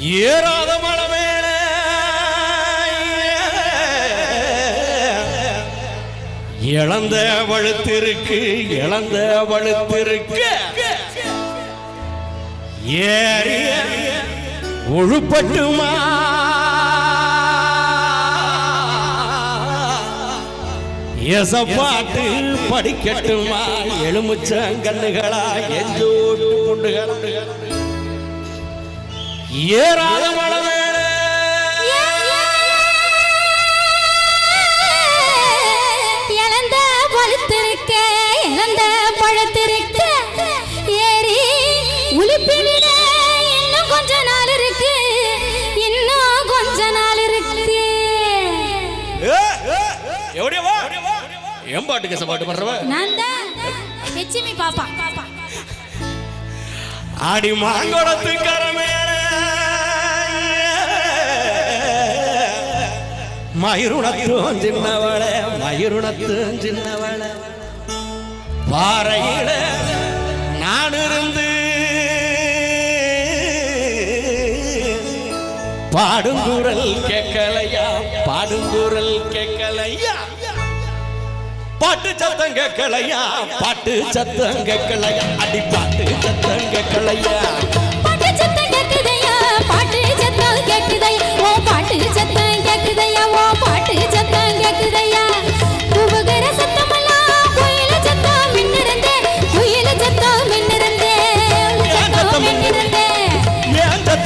ஏறாத மலை மேல. இழந்த வழுத்திருக்கு இழந்த வழுத்திருக்கு. ஏறி ஒழுப்பட்டுமா எசப்பாட்டு படிக்கட்டுமா. எலுமிச்சங்கண்ணுகளா எஞ்சோட்டு பொண்டுகளா. மேல இழந்த பழுத்திருக்க இழந்த பழத்திருக்க ஏறி உலுப்பி விட இன்னும் கொஞ்ச நாள் இருக்கு இன்னும் கொஞ்ச நாள் இருக்கு. பண்றவ நான் தான் லட்சுமி பாப்பா. ஆடி மாங்கோடத்து மயிருணத்தும் சின்னவள மயிருணத்தும் சின்னவள. பாறையில நான் இருந்து பாடுங்குரல் கேட்கலையா? பாடுங்குரல் கேட்கலையா? பாட்டு சத்தம் கேட்கலையா? பாட்டு சத்தம் கேட்கலையா? அடி பாட்டு சத்தம் கேட்கலையா?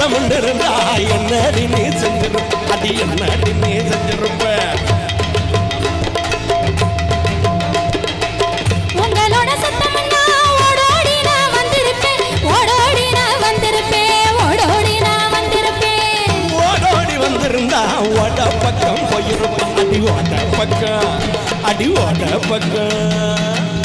ஏன் இருந்தா என்னடி நீ செஞ்சிருப்ப அடி என்னடி நீ செஞ்சிருப்ப உங்களோட சத்தமெல்லாம் ஓடோடி நான் வந்திருப்பேன். ஓடோடி நான் வந்திருப்பேன். ஓடோடி நான் வந்திருப்பேன். ஓடோடி வந்திருந்தா ஓட பக்கம் போயிருப்ப அடி ஓட பக்கம் அடி ஓட பக்கம்.